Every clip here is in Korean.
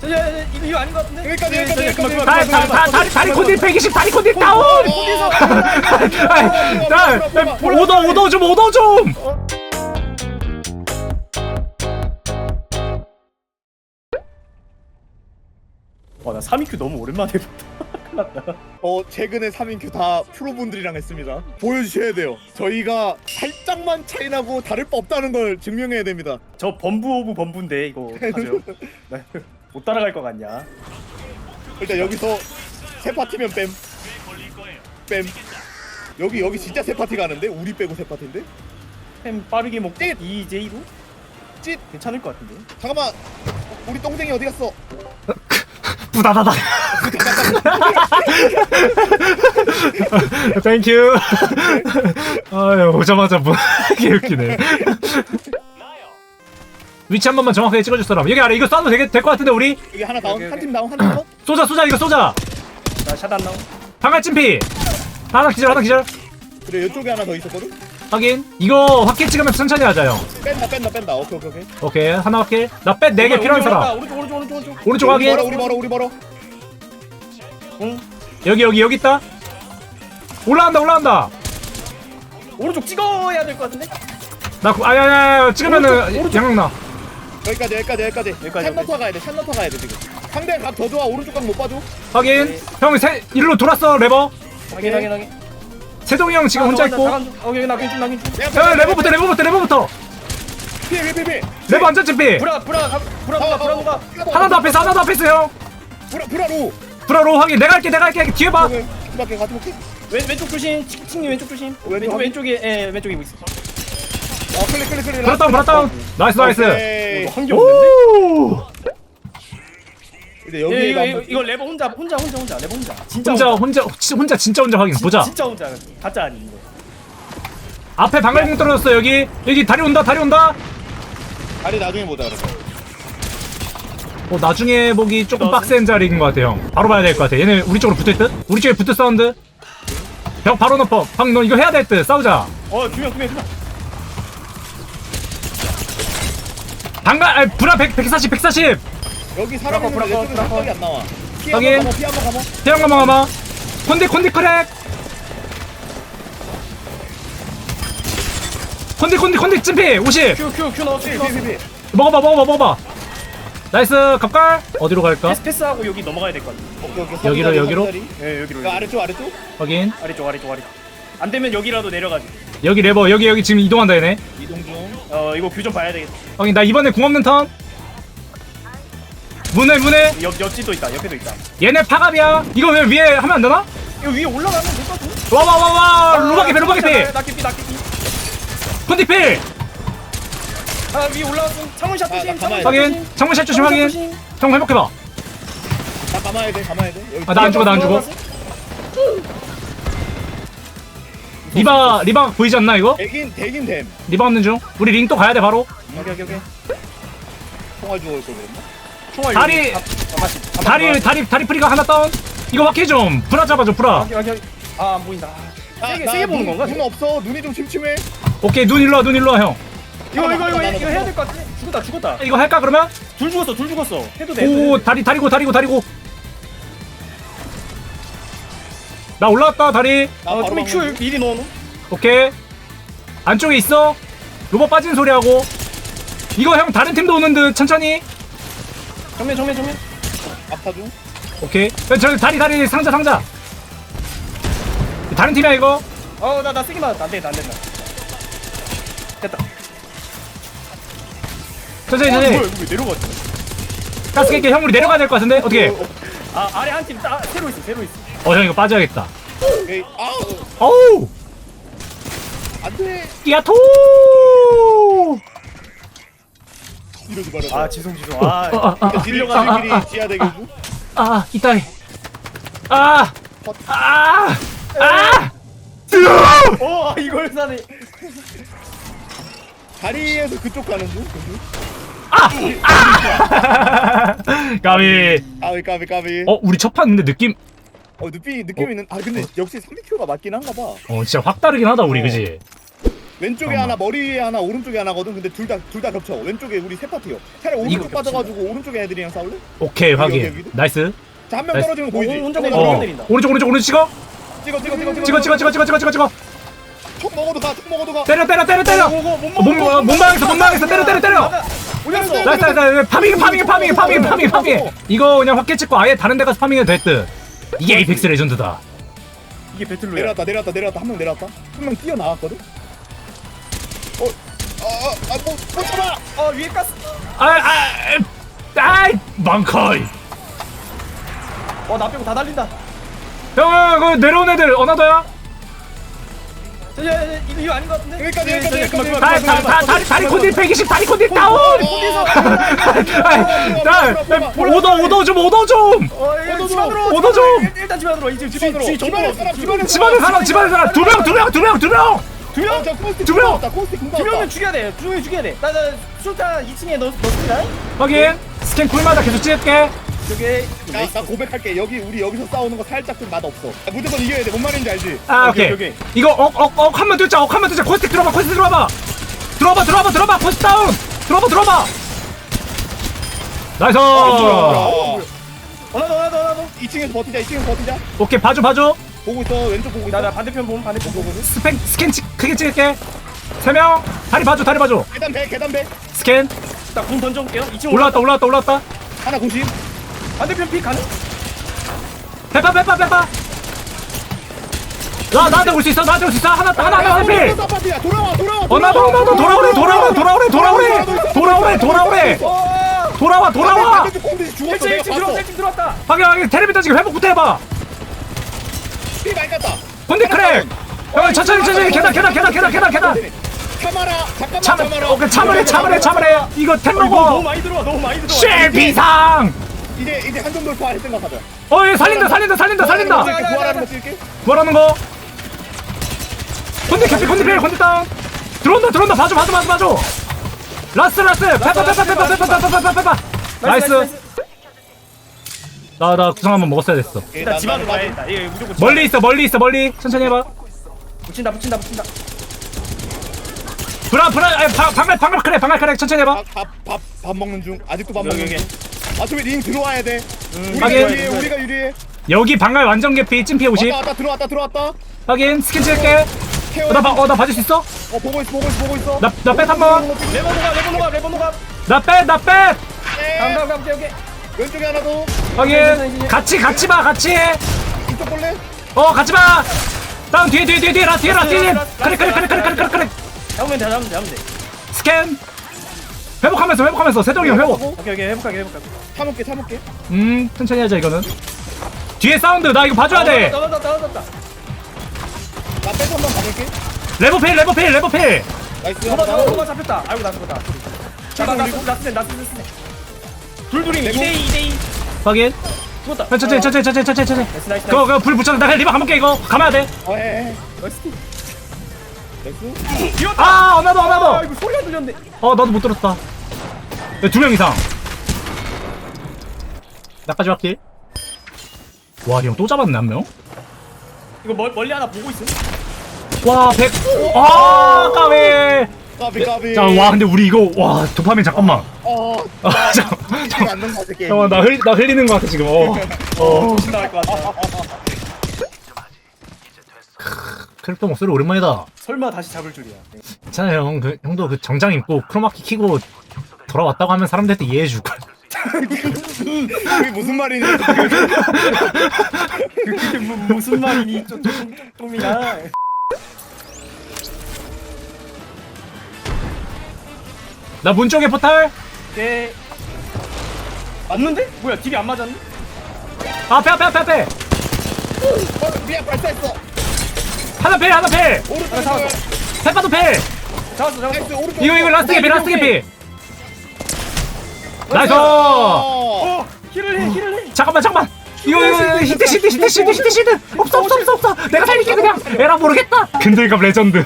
저, 저, 저, 이거 이거 아닌 것 같은데? 여기까지, 네, 여기까지, 저, 저, 여기까지. 그만, 다, 다, 다, 다리, 다리 콘딜 120, 다리 콘딜 다운! 어디서? 아이, 나, 나, 오더, 오더 좀, 오더 좀! 와, 나 3위큐 너무 오랜만에 봤다. 큰일 났다. 어 최근에 3인큐 다 프로분들이랑 했습니다 보여주셔야 돼요 저희가 살짝만 차이 나고 다를 바 없다는 걸 증명해야 됩니다 저 범부 오브 범부인데 이거 어떡하죠? 나- 못 따라갈 것 같냐? 일단 여기서 세 파티면 뺨 뺨. 여기 여기 진짜 세 파티 가는데 우리 빼고 세 파티인데 햄 빠르게 먹고 찢! 2J로? 찢 괜찮을 것 같은데? 잠깐만 우리 똥쟁이 어디 갔어 부다다다. 땡큐. 아유, 오자마자 뭐, 개 웃기네. 위치 한 번만 정확하게 찍어줄 사람. 여기 아래 이거 쏴도 되게 될것 같은데, 우리? 여기 하나 다운 여기, 한 여기. 팀 다운 한팀 다운 쏘자, 쏘자, 이거 쏘자. 나 샷안 나오. 방갈 찜피. 하나 기절, 하나 기절. 그래 이쪽에 하나 더 있었거든 확인. 이거 확킬 찍으면서 천천히 하자, 형. 뺀다 뺀다 뺀다 오케이 오케이 오케이 오케이, 하나 확킬. 나뺏 4개 필요한 사람. 오른쪽 오른쪽 오른쪽 오른쪽. 오른쪽 우리 확인. 멀어 우리 멀어 우리 멀어 응. 여기, 여기, 여기 있다. 올라간다, 올라간다. 오른쪽 찍어야 될 것 같은데? 나, 구- 아야, 야, 야, 찍으면은 오른쪽, 오른쪽. 여기까지 여기까지 여기까지 여기까지, 샷너터 가야 돼 샷너터 가야 돼 지금 상대 각 더 좋아 오른쪽 각 못 봐줘 확인. 네. 형, 세, 일로 돌았어, 레버. 확인 확인 확인. 세동이 형 지금 혼자 있고. 오케이 나 괜찮 나 괜찮. 야, 레버부터, 레버부터, 레버부터. 피해 레버 안전 찜피. 브라 브라 가- 브라 누가 브라 누가. 하나 더 앞에서, 하나 더 앞에서 형. 브라 브라로 브라로 확인. 내가 할게, 내가 할게. 뒤에 봐. 밖에 같이 볼게 왼 왼쪽 조심. 치킨님 왼쪽 조심. 왼쪽. 왼쪽에 예 왼쪽에 뭐 있어. 어 클릭 클릭 클릭 브라 다운, 브라 다운. 나이스, 나이스. 한개 없는데? 오. 예, 여기 이거 이거 이거 이거 레버 혼자 혼자 혼자 혼자 레버 혼자. 진짜 혼자, 혼자, 진- 혼자, 진짜 혼자 확인. 보자. 진짜 혼자. 가짜 아니 이거. 앞에 방갈공 떨어졌어, 여기. 여기 다리 온다, 다리 온다. 다리 나중에 보자 그래 어, 나중에 보기 조금? 빡센 자리인 것 같아, 형. 바로 봐야 될 것 같아. 얘네 우리 쪽으로 붙을 듯? 우리 쪽에 붙을 사운드. 형, 바로 넣어. 방, 너 이거 해야 될 듯. 싸우자. 어두명두명두명 방갈, 아, 브라 100, 140, 140. 여기 사람 브라커, 있는데 내 쪽에 브라커, 생각이 안 나와 피 확인. 한번 가봐 피 한번 가봐 태양 가마 가마. 콘디, 콘디 크랙. 콘디, 콘디, 콘디 찜피. 50. 큐 큐 큐 넣었어 큐 넣었어. 피피피 먹어봐, 먹어봐, 먹어봐. 나이스, 갑갈. 어디로 갈까? 패스 패스하고 여기 넘어가야 될 것 같아. 오케이 오케이 여기로, 여기로? 예 여기로. 그 아래쪽 아래쪽 확인. 아래쪽 아래쪽 아래쪽. 안 되면 여기라도 내려가지. 여기 레버, 여기, 여기 지금 이동한다, 얘네. 이동 중 어 이거 규 좀 봐야 되겠다. 확인, 나 이번에 궁 없는 턴. 문에, 문에. 옆 옆집도 있다. 옆에도 있다. 얘네 파갑이야. 이거 왜 위에 하면 안 되나? 이거 위에 올라가면 될것 같은데? 와, 와, 와, 와. 로바기 필, 로바기 필. 낙기피 낙기피. 콘디 필. 아 위에 올라왔어. 창문샷 아, 조심. 나 가만히 창문샷 확인. 조심. 창문샷 조심 확인. 형 회복해봐. 나 감아야 돼 감아야 돼 여기 아, 나 안 죽어, 나 안 죽어. 리바, 리바 보이지 않나, 이거? 대긴 대긴 됨 리바 없는 중. 우리 링 또 가야 돼, 바로. 오케이 오케이 오케이. 총알 주워 올거 그랬나 총알 다리- 여기. 아, 아, 맞지. 아, 다리, 맞지. 다리, 다리 프리가 하나 다운. 이거 확해 좀. 브라 잡아줘, 브라. 오케이 오케이. 아안 보인다. 세게 세게 보는 건가? 눈 없어 눈이 좀 침침해 오케이, 눈 일로 와, 눈 일로 와, 형. 이거 이거 이거 이거 해야 될 것 같아. 죽었다 죽었다. 이거 할까, 그러면? 둘 죽었어 둘 죽었어. 해도 돼. 오, 다리, 다리고, 다리고, 다리고. 나 올라왔다, 다리. 나 어 바로 좀이 큐 방금 미리 넣어놓. 오케이. 안쪽에 있어. 로봇 빠진 소리 하고. 이거 형 다른 팀도 오는 듯 천천히. 정면 정면 정면. 아파 중 오케이. 야, 저기 다리 다리 상자 상자. 다른 팀이야 이거. 어나나 세게 맞았다. 안 되겠다 안 된다. 됐다. 천천히 어, 천천히. 뭐야 이거 왜 내려갔지? 가스 깰게 형 우리 내려가야 될 것 같은데 어떻게? 아 아래 한팀 새로 있어 새로 있어. 어 형 이거 빠져야겠다. 에이 아우 어우. 안 돼 야토. 이러지 말아 아 지송 지송. 아 아, 아, 아, 딜려가지끼리 아, 아, 지하 대교 중아 이따이. 아. 아. 아. 어 이걸 사네. 다리에서 그쪽 가는 중? 까비. 까비 까비 까비 어 우리 첫 판인데 느낌. 어 느낌 느낌 있는 아 근데 역시 300kg가 맞긴 한가 봐. 어 진짜 확 다르긴 하다 우리 그지. 왼쪽에 잠깐만. 하나 머리 위에 하나 오른쪽에 하나거든? 근데 둘 다 둘 다 겹쳐. 왼쪽에 우리 세 파티요. 차라리 오른쪽 빠져가지고 오른쪽에 애들이랑 싸울래? 오케이 확인. 여기도? 나이스. 자 한 명 나이스. 떨어지는 거 보이지? 어, 혼자 어. 어 때린다. 오른쪽 오른쪽 오른쪽 찍어? 찍어 찍어 찍어 찍어 찍어 찍어 찍어 찍어 찍어. 총 먹어도 가총 먹어도 가. 때려 때려 때려 때려. 몸 몸방에서 몸방에서 때려 때려 때려. 올렸어. 나이스 나이스 나이스. 파밍 파밍 파밍 파밍 파밍 파밍 이거 그냥 확대 찍고 아예 다른 데 가서 파밍해도 됐듯 이게 에이펙스 레전드다 이게 배틀로야. 내려왔다 내려왔다 내려왔다 한 명 내려왔다 한 명 뛰어 나왔거든? 어? 아아아뭐 뭐 잡아 어 위에 가스. 아 아 아이 망카이 어나 빼고 다 달린다. 형 그 내려온 애들 어나더야 이거 이거 아닌 것 같은데? 여기까지, 예, 여기까지, 저, 여기까지. 그만, 다, 다, 다, 그만, 다리, 콘디 120 다리 콘디 다운 오더 오더 좀 오더 좀 어, 집안으로. 오더 좀. 일- 일단 집안으로 이제 집안으로. 집안에 사람 집안에 집안에 사람 집안에 사람 두 명 두 명 두 명 두 명 두 명? 두 명! 두 명은 죽여야 돼. 두 명은 죽여야 돼. 나나 술탄 2층에 넣 넣습니다. 확인 스캔 쿨마다 계속 찍을게 저기 나, 나 고백할게. 여기 우리 여기서 싸우는 거 살짝 좀 맛없어. 야, 무조건 이겨야 돼뭔 말인지 알지? 아 오케이, 오케이, 오케이. 이거 억억억 한번 들자. 억 한번 들자. 코스틱 들어봐 코스틱 들어봐. 들어봐 들어봐 들어봐. 코스틱 다운. 들어봐 들어봐. 나이스. 어, 어나도 어나도 어나도. 2층에서 버티자 2층에서 버티자. 오케이 봐줘 봐줘. 보고 있어. 왼쪽 보고 있어. 나 나 반대편 보면 반대편 보고. 스펙 스캔 찍, 크게 찍을게. 세명. 다리 봐줘 다리 봐줘. 계단 배 계단 배. 스캔. 나공 던져볼게요. 2층 올라왔다 올라왔다 올라왔다. 하나 90 반대편 픽 가능? 빼빠 빼빠 빼빠 나 나한테 올 수 있어 나한테 올 수 있어 하나 하나 하나 하나 돌아와 돌아와 어, 나도, 나도, 돌아오래, 돌아오래, 돌아오래, 돌아오래, 돌아오래, 돌아오래. 어. 돌아와, 돌아와. 콩디 죽었어 1층 내가 1층 들어왔다. 봤어 1층 들어왔다. 확인, 확인, 텔레비전 지금 회복부터 해봐. 피 많이 깠다 건디 크랙. 형, 천천히, 천천히, 계단, 계단, 계단, 계단, 계단, 계단. 참아라 잠깐만 참, 참아라 오케이, 참으래, 참으래, 참으래. 이거 템 어, 이거 너무 먹어. 많이 들어와. 너무 많이 들어와. 쉘 비상. 이제 이제 한점 돌파 할 생각하자 어, 얘 살린다, 살린다, 살린다, 살린다. 이렇게 부활하는 거 찍을게 뭐라는 거? 캐피, 건디 필, 건디 다운. 들어온다, 들어온다. 봐줘, 봐줘, 봐줘, 봐줘. 라스, 라스. 페파, 페파, 페파, 페파, 페파, 페파, 페파. 나이스. 나, 나 구성 한번 먹었어야 됐어. 일단 집안으로 가야겠다. 이거 무조건 집 멀리 있어, 멀리 있어, 멀리. 천천히 해봐. 붙인다 붙인다 붙인다. 브라 브라 아니, 방, 방갈 방갈. 그래 방갈 그래. 천천히 해봐. 밥밥 밥 먹는 중. 아직도 밥 먹는 여기. 중. 어차피 링 들어와야 돼. 우리가 확인. 유리해 우리가 유리해. 여기 방갈 완전 개피. 찜피 50 왔다 왔다 들어왔다 들어왔다. 확인. 스킨 찍을게. 케어 어, 나, 봐, 어, 나 봐줄 수 있어? 어 보고 있어 보고 있어 보고 있어. 나나백 한번. 레버노가 레버노가 레버노가. 나백나백 네. 감감 감 오케이 오케이. 왼쪽에 하나 더. 확인. 같이 같이 봐 같이. 이쪽 볼래? 어 같이 봐. 다음 뒤에 뒤에 뒤에 뒤에. 라 뒤에 라 뒤에. 그래 그래 그래 그래 그래 그래 그래 잡으면 돼 잡으면 돼 잡으면 돼. 스캔 회복하면서 회복하면서 세동이 형 회복 오케이 오케이 회복하게 회복하게. 참을게 참을게 음 천천히 하자 이거는 뒤에 사운드 나 이거 봐줘야 돼 떨어졌다 떨어졌다. 나 빼서 한번 가볼게 레버필 레버필 레버필 나이스 도마 도마 도마 잡혔다. 아이고 나 죽었다. 자나 올리고. 나스네 나스네 나스네. 둘둘이 2대2 2대2 확인 죽었다. 천천히 천천히 천천히 천천히 천천히 나이스 나이스 그거 그거 불 붙여 나 리바 가볼게 이거 가면 돼 어해 나이스. 나이스 뛰었다. 아, 어나도, 아 어나도. 이거 소리가 들렸네. 어, 나도 못 들었다. 두 명 이상. 나까지 확킬. 와, 형 또 잡았네, 한 명? 이거 멀, 멀리 하나 보고. 와, 100. 아, 까비. 까비 까비 자, 와, 근데 우리 이거, 와, 도파민 잠깐만. 어 아, 잠안 잠깐만, 나, 흘, 나 흘리는 것 같아, 지금. 어. 어. 정신 나갈 것 같다. 크립토 목소리 오랜만이다. 설마 다시 잡을 줄이야. 괜찮아, 형. 그, 형도 그 정장 입고 크로마키 키고 돌아왔다고 하면 사람들한테 이해해줄걸. 그게 무슨 말이니 그게 뭐, 무슨 말이니? 좀, 좀, 좀, 좀이나. 나문 쪽에 포탈. 네. 맞는데? 뭐야, 딜이 안 맞았네? 앞에, 앞에, 앞에, 앞에. 어 미안 발사했어 하나 패, 하나 패. 오른쪽 아, 잡았어. 페파도 패. 잡았어, 잡았어. 나이스 오른쪽 이거, 이거 라스트 개피, 라스트 개피. 나이스. 어! 힐을 해, 힐을 해. 잠깐만 잠깐만 이거 이거 히트 시트 히트 시트 히트 시트 없어 없어 없어 없어 내가 살릴게 그냥 에라 모르겠다 근들갑 레전드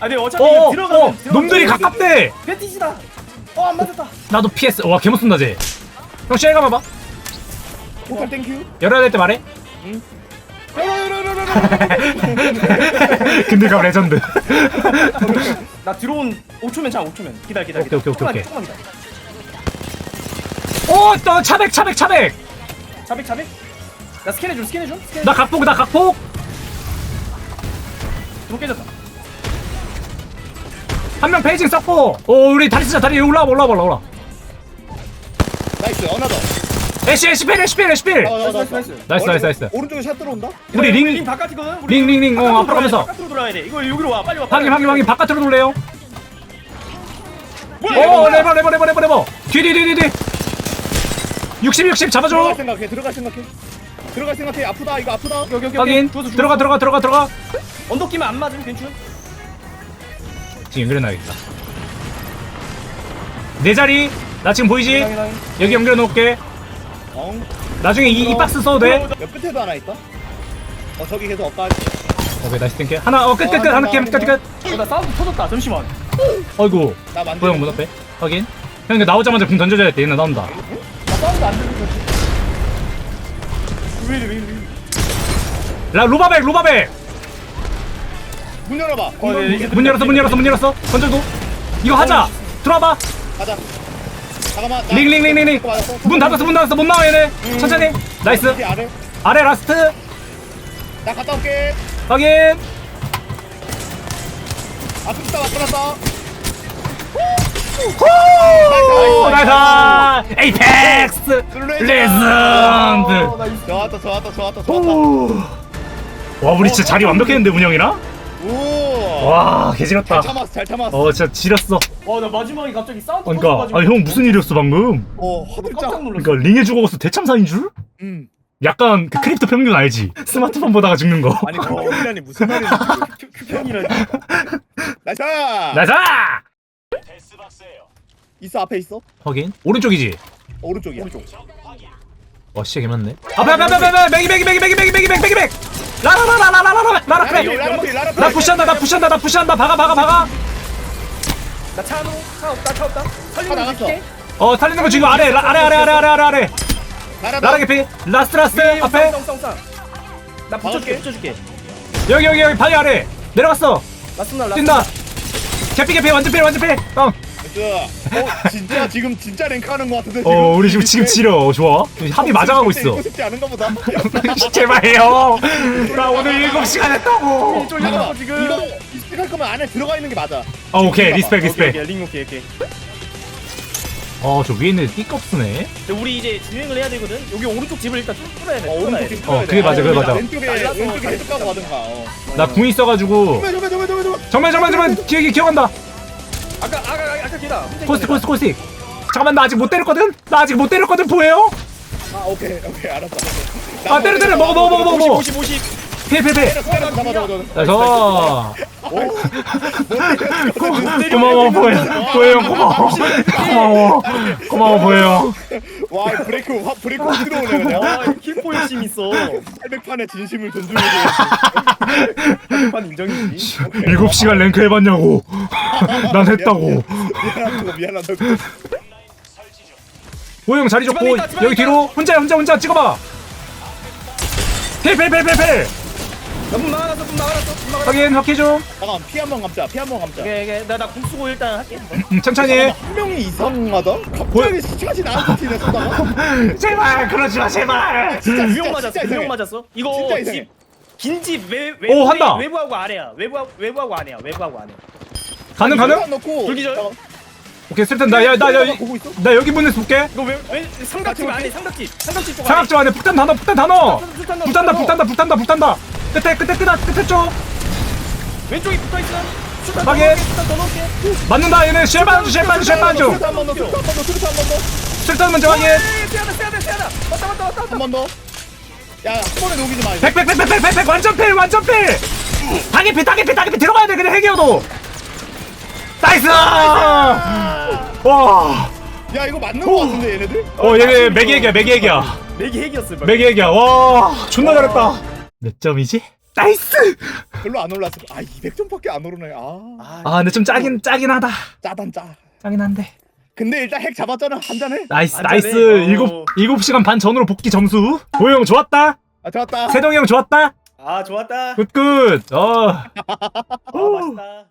아니, 어차피 어어 들어가면. 어, 놈들이 가깝대 패티지다. 어, 안 맞았다. 나도 PS 와 개못 쏜다 쟤형 쉘 가봐봐 포탈 땡큐 열어야 될 때 말해 열어 열어 열어 열어 근데 가 레전드. 나 들어온 5초면 차 5초면 기다려 기다려 오케이, 오케이, 오케이, 조금만 기다려 오, 또 차백, 차백, 차백. 자백 자백 나 스캔해줘 스캔해줘 스캔 나 각폭, 나 각폭. 좀 깨졌다 한명 페이징 썼고. 오, 우리 다리 쓰자, 다리 올라와, 올라와, 올라와. 나이스 어나 더 애쉬, 애쉬 필, 애쉬 필, 애쉬 필. 어, 나이스 나이스 나이스 나이스, 나이스, 나이스. 오른쪽에 샷 들어온다 우리 링 링, 바깥이거든 우리 링, 링, 링. 어, 바깥으로 앞으로 돌아야 돼, 가면서. 바깥으로 돌아야 돼 이거 여기로 와 빨리 와 확인, 확인, 확인. 바깥으로 돌래요. 오, 이거 레버, 레버, 레버, 레버, 레버. 뒤, 뒤, 뒤, 뒤, 뒤. 60, 60 잡아줘. 들어갈 생각해 들어갈 생각해 들어갈 생각해 아프다 이거 아프다 오케이 오케이 확인. 들어가, 들어가, 들어가, 들어가. 언덕 끼면 안 맞음 괜찮 지금 연결해 놔야겠다. 내 자리. 나 지금 보이지? 여기 연결해 놓을게. 엉 나중에 이, 이 박스 써도 돼. 옆 끝에도 하나 있다 어 저기 계속 엇가 오케이, 나이스 땡큐. 하나, 어, 끝, 끝, 끝. 하나, 끝, 끝, 끝. 어, 나 사운드 터졌다 잠시만 어이구. 나 만들 고영 문 앞에. 확인. 형, 이거 나오자마자 궁 던져줘야 돼. 얘네 나온다. 나 사운드 안 들리는 거지 왜 이래 왜 이래 왜 이래 라, 로바백, 로바백. 문 열어봐 어, 네, 이제 문 열었어, 문 열었어, 문 열었어. 던져도. 이거 하자. 들어와봐. 가자 잠깐만 링, 링, 링, 링, 링. 문 닫았어, 문 닫았어. 못 나와, 얘네. 천천히. 나이스. 여기 아래 아래 라스트. 나 갔다 올게 확인. 아프다 왔다 오, 나이스. 에이펙스. 레전드. 이- 좋았다 좋았다 좋았다 좋았다 오. 와, 우리 진짜 자리 완벽했는데? 오 와, 개지렸다. 잘 참았어 잘 참았어 어, 진짜 지렸어. 와, 나 마지막에 갑자기 사운드 그러니까, 터져가지고 아, 형 무슨 일이었어, 방금? 어 깜짝 허들짝 놀랐어. 그러니까 링에 죽어서 대참사인 줄? 음 약간 그 크립토 평균 알지? 스마트폰 보다가 죽는 거. 아니 그이라니 무슨 말이야 편이라니. 나이스 나이스! 있어 앞에 있어 확인. 오른쪽이지? 오른쪽이야 와, 진짜 개맞네. 앞에, 앞에, 앞에, 앞에, 앞에, 매기, 매기, 매기, 매기, 매기, 매기, 매기, 매기, 매기. 라라라라라라라라, 라라 라라. 라라 푸시한다, 나 푸시한다, 나 푸시한다. 박아, 박아, 박아. 나차 안으로 차 없다 차 없다. 차 살리는 나갔어. 거 줄게. 어, 살리는 거 지금 아래, 라- 아래, 아래, 아래, 아래, 아래, 아래. 라라 라라 개피. 라스트, 라스트. 위에 앞에. 쌍, 쌍, 쌍. 나 붙여줄게. 붙여줄게. 여기, 여기, 여기, 바위 아래. 내려갔어. 라스나 라스. 뛴다. 개피, 개피, 완전 필, 완전 필. 다운. 어 진짜 지금 진짜 랭크 하는 거 같은데 어, 우리 지금, 지금 지려. 좋아. 합이 맞아가고 있어. 싶지 않은가 보다 제발요. 나 오늘 7시간 했다고. 쫄려고 잠깐만 지금. 이거 리스펙할 거면 안에 들어가 있는 게 맞아 아, 오케이. 리스펙, 리스펙. 오케이, 링 오케이 오케이. 어, 저 위에 있는 띠껍스네. 근데 우리 이제 주행을 해야 되거든. 여기 오른쪽 집을 일단 뚫- 뚫어야 돼. 어 뚫어야 오른쪽 돼. 팀 어, 그게 맞아, 그게 맞아. 왼쪽에 날라서 왼쪽에 가고 가든가 어 나궁 있어가지고. 저메 저메 저메 저메 저메 정말, 정말, 정말. 기억이 기억한다. 아까 아까 아까 코스틱, 있던 코스틱, 코스틱. 잠깐만, 나 아직 못 때렸거든? 나 아직 못 때렸거든, 보여요? 아 오케이 오케이 알았어 아, 때려, 때려. 먹어, 먹어, 먹어. 먹어. 50 50 때려 잡아 잡아 잡아 그래서.50. 고마워, 보여. 보여, 형, 고마워. 고마워. 고마워, 보여. 와 브레이크 확 브레이크 확 들어오네 그냥 와, 킬포 열심 있어. 800판의 진심을 존중해 판 인정이지. 7시간 랭크 해봤냐고. 난 했다고. 미안하다고 미안하다고 형 자리 집안에 여기. 뒤로. 혼자, 혼자, 혼자 찍어봐. 필, 필, 필, 필, 필. 나문 나가놨어, 문 나가놨어, 문 나가놨어. 확인, 확인 좀. 잠깐 피 한 번 감자 피 한 번 감자 오케이, 오케이. 나나 궁수고 일단 할게. 음, 천천히. 한 명이 이상하다? 갑자기 시차지 나한테 튀네 쏘다가 제발, 그러지 마, 제발. 진짜 두명 맞았어, 진짜 두명 이상해. 맞았어. 이거 진짜 이상해. 집 긴집 외 오, 한다. 외부하고 아래야. 외부하고 외부하고 안해야. 외부하고 안해. 가능, 가능? 안 넣고 불기절. 잠깐, 오케이, 쓸텐 나, 야, 나, 야, 보고 있어? 나 여기 문에서 볼게. 이거 왜왜 삼각집 안에 삼각집 삼각집 쪽 안에. 사각조 안에 북탄 단어, 북탄 단어. 불탄다, 불탄다, 불탄다, 불탄다. 끝에, 끝에, 끝에, 끝에 쪽. 왼쪽에 붙어 있어. 넣을게, 더 넣을게. 맞는다, 얘네 쉘 반 주, 쉘 반 주, 쉘 반 주. 수류탄 한번 더, 수류탄 한번 더, 수류탄 한번 더, 술탄 먼저 확인. 에이, 세야다 세야다 세야다. 왔다 왔다 왔다 왔다. 한번 더. 야, 한 번에 녹이지 마. 이거. 백, 백, 백, 백, 백, 백, 백, 완전 필, 완전 필. 당기피, 당기피, 당기피 들어가야 돼, 그냥 해기어도. 나이스! 와, 야, 이거 맞는 거 같은데 얘네들? 어, 얘네 매기 얘기야, 매기 얘기야. 맥이 핵이었어. 맥이. 매기 얘기야. 와, 존나 잘했다. 몇 점이지? 나이스! 별로 안 올랐어. 아, 200점밖에 안 오르네. 아, 아, 근데 좀 짜긴, 짜긴 하다. 짜단 짜. 짜긴 한데. 근데 일단 핵 잡았잖아. 한 잔해. 나이스, 완전해. 나이스. 어. 일곱, 일곱 시간 반 전으로 복귀 점수. 보영 좋았다. 아, 좋았다. 세동이 형 좋았다. 아 좋았다. 굿굿 어 아 맛있다.